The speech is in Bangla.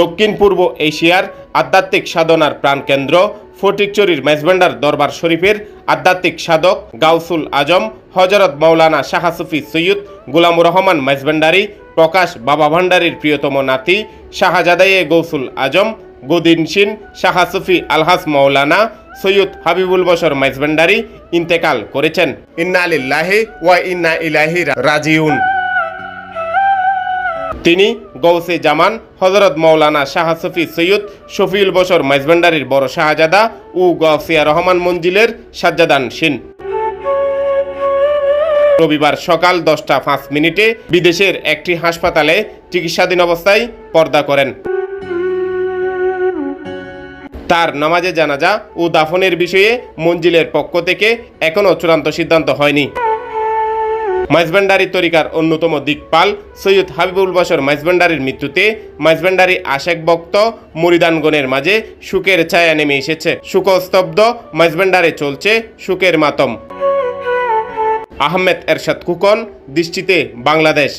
দক্ষিণ পূর্ব এশিয়ার আধ্যাত্মিক সাধনার প্রাণকেন্দ্র ফটিকচুরির মেজবান্ডার দরবার শরীফের আধ্যাত্মিক সাধক গাউসুল আজম হজরত মৌলানা শাহাসুফি সৈয়দ গুলামুর রহমান মেজবান্ডারি, প্রকাশ বাবা ভান্ডারীর প্রিয়তম নাতি শাহজাদাইয়ে গৌসুল আজম গদিনসিন শাহাসুফি আলহাস মৌলানা সৈয়দ হাবিবুল বশর মেজবান্ডারি ইন্তেকাল করেছেন। ইন্না আলিল্লাহি ওয়া ইন্না ইলাহি রাজিউন। তিনি গৌসে জামান, হজরত মৌলানা শাহ সফি সৈয়দ শফিউল বসর মাইজভান্ডারির বড় শাহজাদা ও গৌসিয়া রহমান মঞ্জিলের সাজ্জাদান সিন রবিবার সকাল দশটা পাঁচ মিনিটে বিদেশের একটি হাসপাতালে চিকিৎসাধীন অবস্থায় পর্দা করেন। তার নামাজে জানাজা ও দাফনের বিষয়ে মঞ্জিলের পক্ষ থেকে এখনও চূড়ান্ত সিদ্ধান্ত হয়নি। মাইজবান্ডারি তরিকার অন্যতম দিকপাল সৈয়দ হাবিবুল বসর মাইজবান্ডারির মৃত্যুতে মাইজবান্ডারি আশেক ভক্ত মরিদানগণের মাঝে সুখের ছায়া নেমে এসেছে। সুখস্তব্ধ মাইজবান্ডারে চলছে সুখের মাতম। আহমেদ এরশাদ কুকন, দৃষ্টিতে বাংলাদেশ।